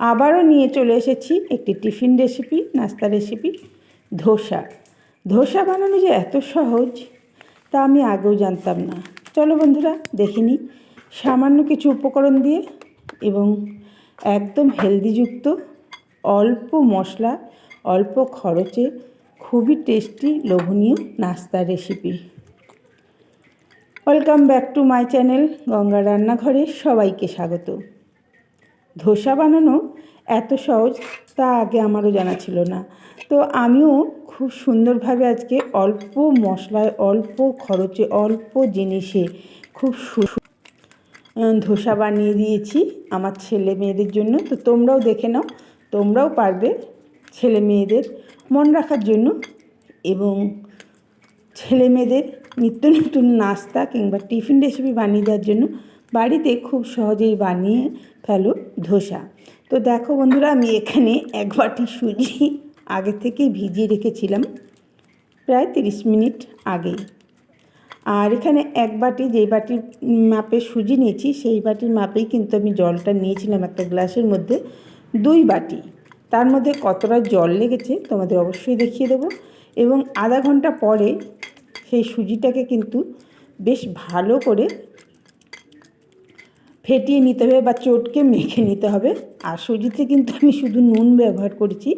আবারও নিয়ে চলে এসেছি একটি টিফিন রেসিপি, নাস্তা রেসিপি, ধোসা। ধোসা বানানো যে এত সহজ, তা আমি আগেও জানতাম না। চলো বন্ধুরা দেখিনি সামান্য কিছু উপকরণ দিয়ে এবং একদম হেলদিযুক্ত, অল্প মশলা, অল্প খরচে খুবই টেস্টি, লোভনীয় নাস্তা recipe. Welcome back to my channel, Ganga রান্নাঘরে সবাইকে স্বাগত। ধোসা বানানো এত সহজ তা আগে আমারও জানা ছিল না। তো আমিও খুব সুন্দরভাবে আজকে অল্প মশলায়, অল্প খরচে, অল্প জিনিসে খুব ধোসা বানিয়ে দিয়েছি আমার ছেলে মেয়েদের জন্য। তো তোমরাও দেখে নাও, তোমরাও পারবে ছেলে মেয়েদের মন রাখার জন্য এবং ছেলে মেয়েদের নিত্য নতুন নাস্তা কিংবা টিফিন রেসিপি বানিয়ে দেওয়ার জন্য। বাড়িতে খুব সহজেই বানিয়ে ফেলো ধোসা। তো দেখো বন্ধুরা, আমি এখানে এক বাটি সুজি আগে থেকে ভিজিয়ে রেখেছিলাম প্রায় তিরিশ মিনিট আগেই। আর এখানে এক বাটি, যেই বাটির মাপে সুজি নিয়েছি, সেই বাটির মাপেই কিন্তু আমি জলটা নিয়েছিলাম একটা গ্লাসের মধ্যে, দুই বাটি। তার মধ্যে কতটা জল লেগেছে তোমাদের অবশ্যই দেখিয়ে দেবো। এবং আধা ঘণ্টা পরে সেই সুজিটাকে কিন্তু বেশ ভালো করে ফেটিয়ে নিতে হবে বা চটকে মেখে নিতে হবে। আর সুজিতে কিন্তু আমি শুধু নুন ব্যবহার করেছি,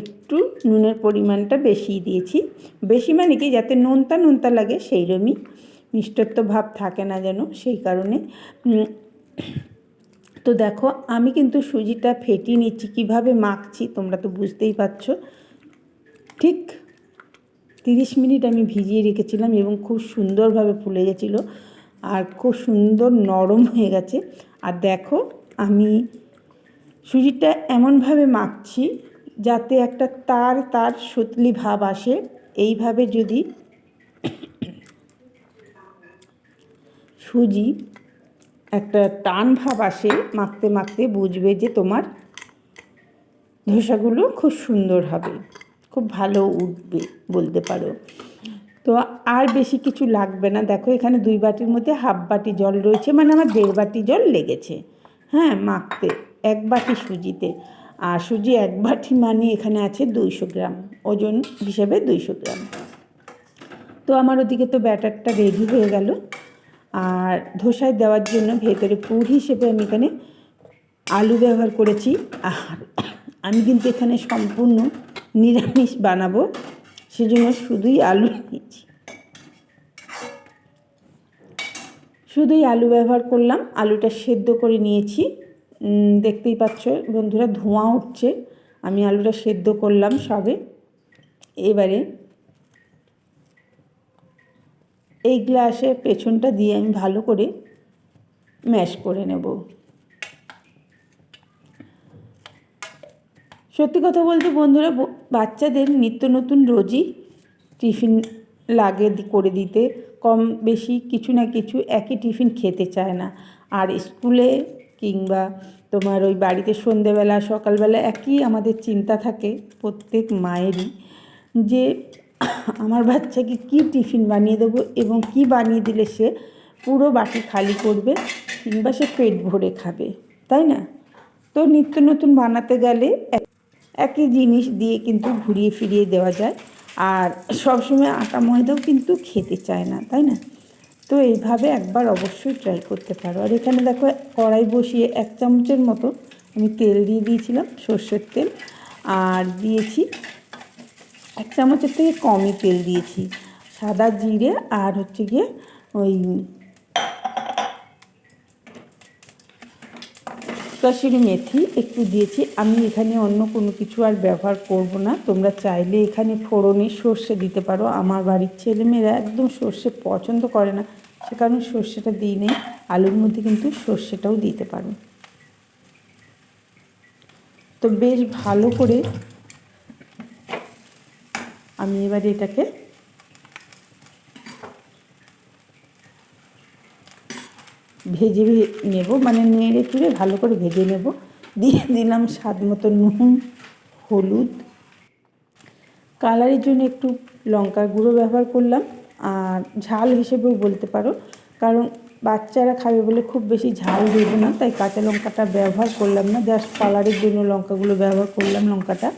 একটু নুনের পরিমাণটা বেশি দিয়েছি। বেশি মানে কি, যাতে নোনতা নোনতা লাগে সেই রকমই মিষ্টত্ব ভাব থাকে না যেন, সেই কারণে। তো দেখো, আমি কিন্তু সুজিটা ফেটিয়ে নিচ্ছি, কীভাবে মাখছি তোমরা তো বুঝতেই পারছ। ঠিক তিরিশ মিনিট আমি ভিজিয়ে রেখেছিলাম এবং খুব সুন্দরভাবে ফুলে গেছিল। আর খুব সুন্দর নরম হয়ে গেছে। আর দেখো, আমি সুজিটা এমনভাবে মাখছি যাতে একটা তার তার সুতলি ভাব আসে। এইভাবে যদি সুজি একটা টান ভাব আসে, মাখতে মাখতে বুঝবে যে তোমার ধোসাগুলো খুব সুন্দর হবে, খুব ভালো উঠবে বলতে পারো। তো আর বেশি কিছু লাগবে না। দেখো এখানে দুই বাটির মধ্যে হাফ বাটি জল রয়েছে মানে আমার দেড় বাটি জল লেগেছে। হ্যাঁ মাখতে, এক বাটি সুজিতে। আর সুজি এক বাটি মানে এখানে আছে দুইশো গ্রাম, ওজন হিসেবে দুইশো গ্রাম। তো আমার ওদিকে তো ব্যাটারটা রেডি হয়ে গেল। আর ধোসায় দেওয়ার জন্য ভেতরে পুর হিসেবে আমি এখানে আলু ব্যবহার করেছি। আর আমি কিন্তু এখানে সম্পূর্ণ নিরামিষ বানাবো। সেজন্য শুধুই আলু নিয়েছি শুধুই আলু ব্যবহার করলাম, আলুটা সেদ্ধ করে নিয়েছি। দেখতেই পাচ্ছ বন্ধুরা ধোঁয়া উঠছে, আমি আলুটা সেদ্ধ করলাম সবে। এবারে এই গ্লাসের পেছনটা দিয়ে আমি ভালো করে ম্যাশ করে নেব। সত্যি কথা বলতে বন্ধুরা বাচ্চাদের নিত্য নতুন রোজই টিফিন লাগে করে দিতে। কম বেশি কিছু না কিছু একই টিফিন খেতে চায় না। আর স্কুলে কিংবা তোমার ওই বাড়িতে সন্ধেবেলা, সকালবেলা একই আমাদের চিন্তা থাকে প্রত্যেক মায়েরই যে, আমার বাচ্চাকে কি টিফিন বানিয়ে দেবো এবং কি বানিয়ে দিলে সে পুরো বাটি খালি করবে কিংবা সে পেট ভরে খাবে, তাই না? তো নিত্য নতুন বানাতে গেলে একই জিনিস দিয়ে কিন্তু ঘুরিয়ে ফিরিয়ে দেওয়া যায়। আর সবসময় আটা ময়দাও কিন্তু খেতে চায় না, তাই না? তো এইভাবে একবার অবশ্যই ট্রাই করতে পারো। আর এখানে দেখো কড়াই বসিয়ে এক চামচের মতো আমি তেল দিয়ে দিয়েছিলাম, সর্ষের তেল। আর দিয়েছি এক চামচের থেকে কমই তেল দিয়েছি। সাদা জিরে আর হচ্ছে গিয়ে ওই কসুরি মেথি একটু দিয়েছি। আমি এখানে অন্য কোনো কিছু আর ব্যবহার করব না। তোমরা চাইলে এখানে ফোড়নে সর্ষে দিতে পারো। আমার বাড়ির ছেলেমেয়েরা একদম সর্ষে পছন্দ করে না। সে কারণে সর্ষেটা দিই নেই আলুর মধ্যে কিন্তু সর্ষেটাও দিতে পারো। তো বেশ ভালো করে আমি এবার এটাকে ভেজে নেব মানে নেড়ে চুড়ে ভালো করে ভেজে নেব। দিয়ে দিলাম স্বাদ মতো নুন, হলুদ। কালারের জন্য একটু লঙ্কার গুঁড়ো ব্যবহার করলাম। আর ঝাল হিসেবেও বলতে পারো, কারণ বাচ্চারা খাবে বলে খুব বেশি ঝাল দেব না, তাই কাঁচা লঙ্কাটা ব্যবহার করলাম না। জাস্ট কালারের জন্য লঙ্কাগুলো ব্যবহার করলাম লঙ্কাটা।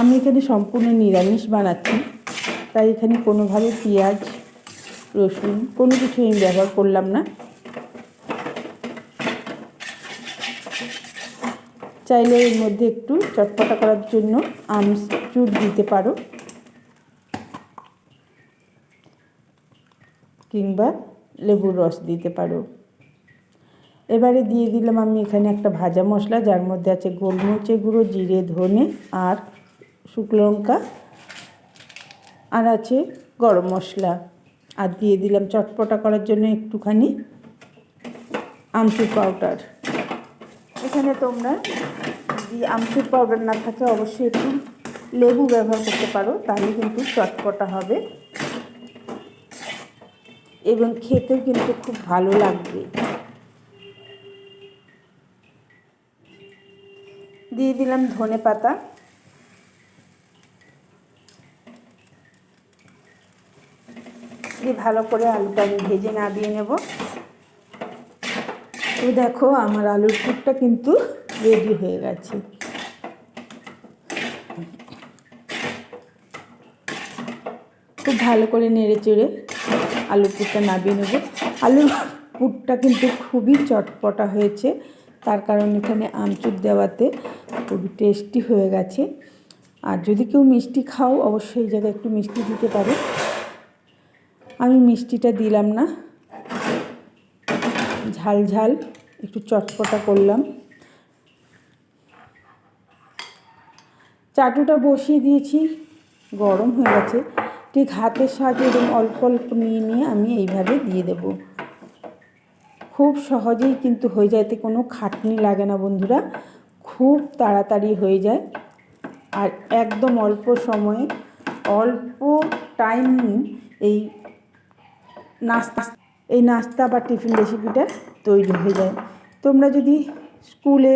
আমি এখানে সম্পূর্ণ নিরামিষ বানাচ্ছি। তাই এখানে কোনোভাবে পেঁয়াজ, রসুন, কোনো কিছু আমি ব্যবহার করলাম না। চাইলে এর মধ্যে একটু চটপটা করার জন্য আমচুর দিতে পারো। কিংবা লেবুর রস দিতে পারো। এবারে দিয়ে দিলাম আমি এখানে একটা ভাজা মশলা, যার মধ্যে আছে গোলমরিচের গুঁড়ো, জিরে, ধনে আর শুকনো লঙ্কা আর আছে গরম মশলা। আর দিয়ে দিলাম চটপটা করার জন্য একটুখানি আমচুর পাউডার। এখানে তোমরা যদি আমচুর পাউডার না থাকে অবশ্যই একটু লেবু ব্যবহার করতে পারো, তাহলে কিন্তু চটপটা হবে। এবং খেতেও কিন্তু খুব ভালো লাগবে। দিয়ে দিলাম ধনে পাতা। দিয়ে ভালো করে আলুটা আমি ভেজে নাবিয়ে নেব। তো দেখো আমার আলুর পুরটা কিন্তু রেডি হয়ে গেছে। খুব ভালো করে নেড়ে চেড়ে আলুর পুরটা নাবিয়ে নেব। আলুর পুরটা কিন্তু খুবই চটপটা হয়েছে, তার কারণ এখানে আমচুর দেওয়াতে খুবই টেস্টি হয়ে গেছে। আর যদি কেউ মিষ্টি খাও, অবশ্যই এই জায়গায় একটু মিষ্টি দিতে পারো। আমি মিষ্টিটা দিলাম না। ঝাল ঝাল, একটু চটপটা করলাম। চাটুটা বসিয়ে দিয়েছি, গরম হয়ে গেছে। ঠিক হাতের সাহায্যে এরকম অল্প অল্প নিয়ে নিয়ে আমি এইভাবে দিয়ে দেব। খুব সহজেই কিন্তু হয়ে যায়, এতে কোনো খাটনি লাগে না বন্ধুরা। খুব তাড়াতাড়ি হয়ে যায়। আর একদম অল্প সময়ে, অল্প টাইম এই নাস্তা। এই নাস্তা বা টিফিন রেসিপিটা তৈরি হয়ে যায়। তোমরা যদি স্কুলে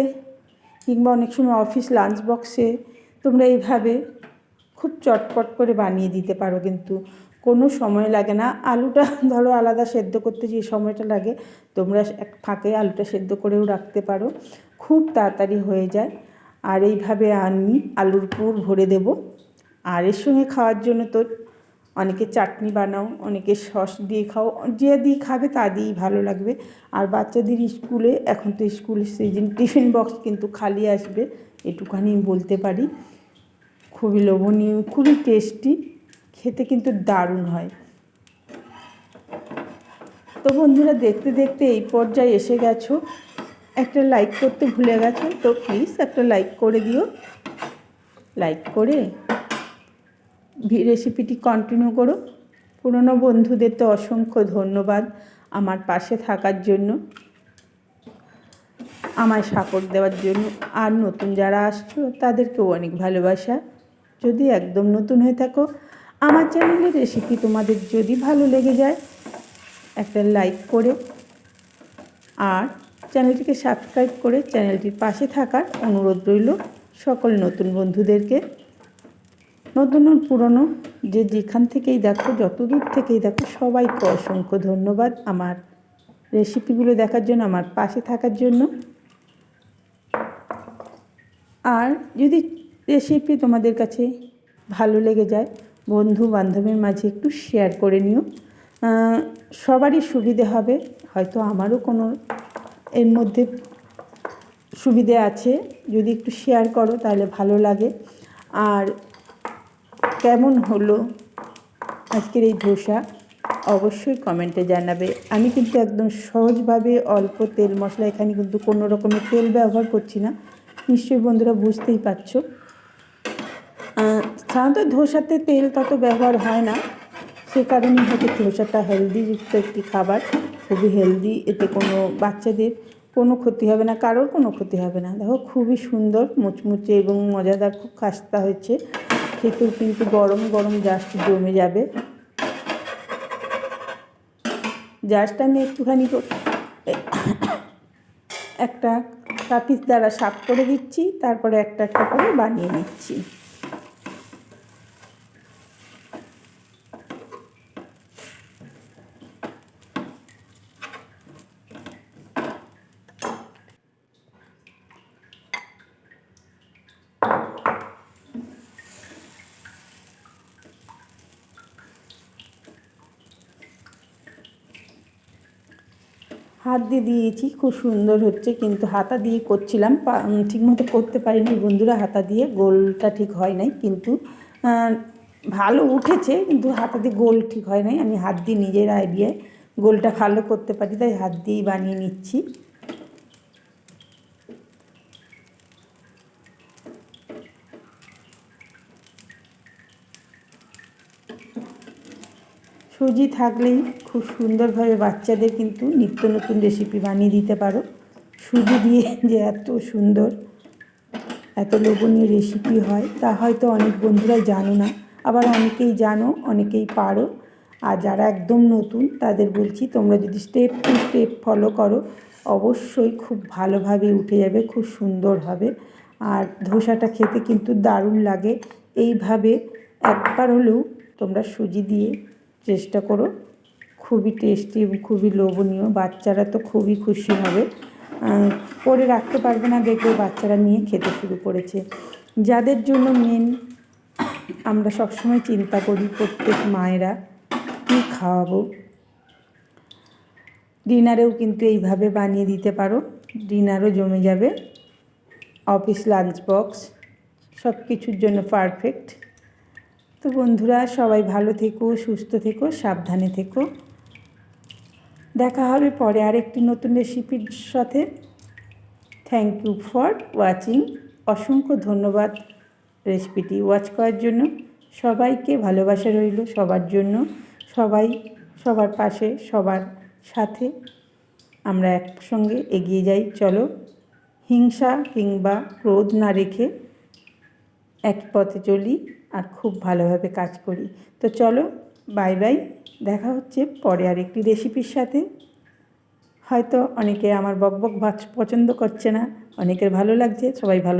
কিংবা অনেক সময় অফিস লাঞ্চ বক্সে তোমরা এইভাবে খুব চটপট করে বানিয়ে দিতে পারো কিন্তু কোনো সময় লাগে না। আলুটা ধরো আলাদা সেদ্ধ করতে যে সময়টা লাগে, তোমরা এক ফাঁকে আলুটা সেদ্ধ করেও রাখতে পারো। খুব তাড়াতাড়ি হয়ে যায়। আর এইভাবে আমি আলুর পুর ভরে দেব। আর এর সঙ্গে খাওয়ার জন্য তো অনেকে চাটনি বানাও, অনেকে সস দিয়ে খাও, যে দিয়ে খাবে তা দিয়েই ভালো লাগবে। আর বাচ্চাদের স্কুলে, এখন তো স্কুল সিজন টিফিন বক্স কিন্তু খালি আসবে, এটুখানি বলতে পারি। খুবই লোভনীয়, খুবই টেস্টি, খেতে কিন্তু দারুণ হয়। তো বন্ধুরা, দেখতে দেখতে এই পর্যায়ে এসে গেছো। একটা লাইক করতে ভুলে গেছো, তো প্লিজ একটা লাইক করে দিও। লাইক করে রেসিপিটি কন্টিনিউ করো পুরনো বন্ধুদের তো অসংখ্য ধন্যবাদ আমার পাশে থাকার জন্য, আমায় সাপোর্ট দেওয়ার জন্য। আর নতুন যারা আসছো, তাদেরকেও অনেক ভালোবাসা। যদি একদম নতুন হয়ে থাকো, আমার চ্যানেলের রেসিপি তোমাদের যদি ভালো লেগে যায়, একটা লাইক করে আর চ্যানেলটিকে সাবস্ক্রাইব করে চ্যানেলটির পাশে থাকার অনুরোধ রইল সকল নতুন বন্ধুদেরকে। নতুন পুরনো, যে যেখান থেকেই দেখো যত দূর থেকেই দেখো, সবাইকে অসংখ্য ধন্যবাদ আমার রেসিপিগুলো দেখার জন্য, আমার পাশে থাকার জন্য। আর যদি রেসিপি তোমাদের কাছে ভালো লেগে যায় বন্ধু বান্ধবের মাঝে একটু শেয়ার করে নিও। সবারই সুবিধে হবে, হয়তো আমারও কোনো এর মধ্যে সুবিধে আছে। যদি একটু শেয়ার করো, তাহলে ভালো লাগে। আর কেমন হলো আজকের এই ধোসা? অবশ্যই কমেন্টে জানাবে। আমি কিন্তু একদম সহজভাবে অল্প তেল মশলা এখানে কিন্তু কোনো রকমের তেল ব্যবহার করছি না। নিশ্চয়ই বন্ধুরা বুঝতেই পারছ। সাধারণত ধোসাতে তেল তত ব্যবহার হয় না। সে কারণে হয়তো ধোসাটা হেলদিযুক্ত একটি খাবার, খুবই হেলদি এতে কোনো বাচ্চাদের কোনো ক্ষতি হবে না, কারোর কোনো ক্ষতি হবে না। দেখো, খুবই সুন্দর, মুচমুচে এবং মজাদার, খুব খাস্তা হয়েছে। খেতেও কিন্তু গরম গরম জাস্ট জমে যাবে। জাস্ট আমি একটুখানি একটা কাপিস দ্বারা সাফ করে দিচ্ছি, তারপরে একটা একটা করে বানিয়ে নিচ্ছি। হাত দিয়ে দিয়েছি, খুব সুন্দর হচ্ছে, কিন্তু হাতা দিয়ে করছিলাম ঠিক মতো ঠিকমতো করতে পারিনি বন্ধুরা, হাতা দিয়ে, গোলটা ঠিক হয় নাই, কিন্তু ভালো উঠেছে, কিন্তু হাতা দিয়ে গোল ঠিক হয় নাই, আমি হাত দিয়ে নিজের আইডিয়ায় গোলটা ভালো করতে পারি, তাই হাত দিয়েই বানিয়ে নিচ্ছি। সুজি থাকলেই খুব সুন্দরভাবে বাচ্চাদের কিন্তু নিত্য নতুন রেসিপি বানিয়ে দিতে পারো। সুজি দিয়ে যে এত সুন্দর, এত লোভনীয় রেসিপি হয়, তা হয়তো অনেক বন্ধুরা জানো না। আবার অনেকেই জানো, অনেকেই পারো। আর যারা একদম নতুন, তাদের বলছি তোমরা যদি স্টেপ টু স্টেপ ফলো করো, অবশ্যই খুব ভালোভাবে উঠে যাবে, খুব সুন্দর হবে। আর ধোসাটা খেতে কিন্তু দারুণ লাগে। এইভাবে একবার হলেও তোমরা সুজি দিয়ে চেষ্টা করো। খুবই টেস্টি এবং খুবই লোভনীয়। বাচ্চারা তো খুবই খুশি হবে। করে রাখতে পারবে না দেখবে বাচ্চারা নিয়ে খেতে শুরু করেছে। যাদের জন্য মেন আমরা সবসময় চিন্তা করি প্রত্যেক মায়েরা, কী খাওয়াবো? ডিনারেও কিন্তু এইভাবে বানিয়ে দিতে পারো। ডিনারও জমে যাবে। অফিস লাঞ্চ বক্স সব কিছুর জন্য পারফেক্ট তো বন্ধুরা, সবাই ভালো থেকো, সুস্থ থেকো, সাবধানে থেকো। দেখা হবে পরে আরেকটি নতুন রেসিপির সাথে। থ্যাংক ইউ ফর ওয়াচিং অসংখ্য ধন্যবাদ রেসিপিটি ওয়াচ করার জন্য। সবাইকে ভালোবাসা রইল সবার জন্য। সবাই সবার পাশে, সবার সাথে আমরা একসঙ্গে এগিয়ে যাই। চলো, হিংসা কিংবা ক্রোধ না রেখে এক পথে চলি। আর খুব ভালোভাবে কাজ করি। তো চলো বাই বাই দেখা হচ্ছে পরে আর একটি রেসিপির সাথে। হয়তো অনেকে আমার বকবক পছন্দ করছে না, অনেকের ভালো লাগছে, সবাই ভালো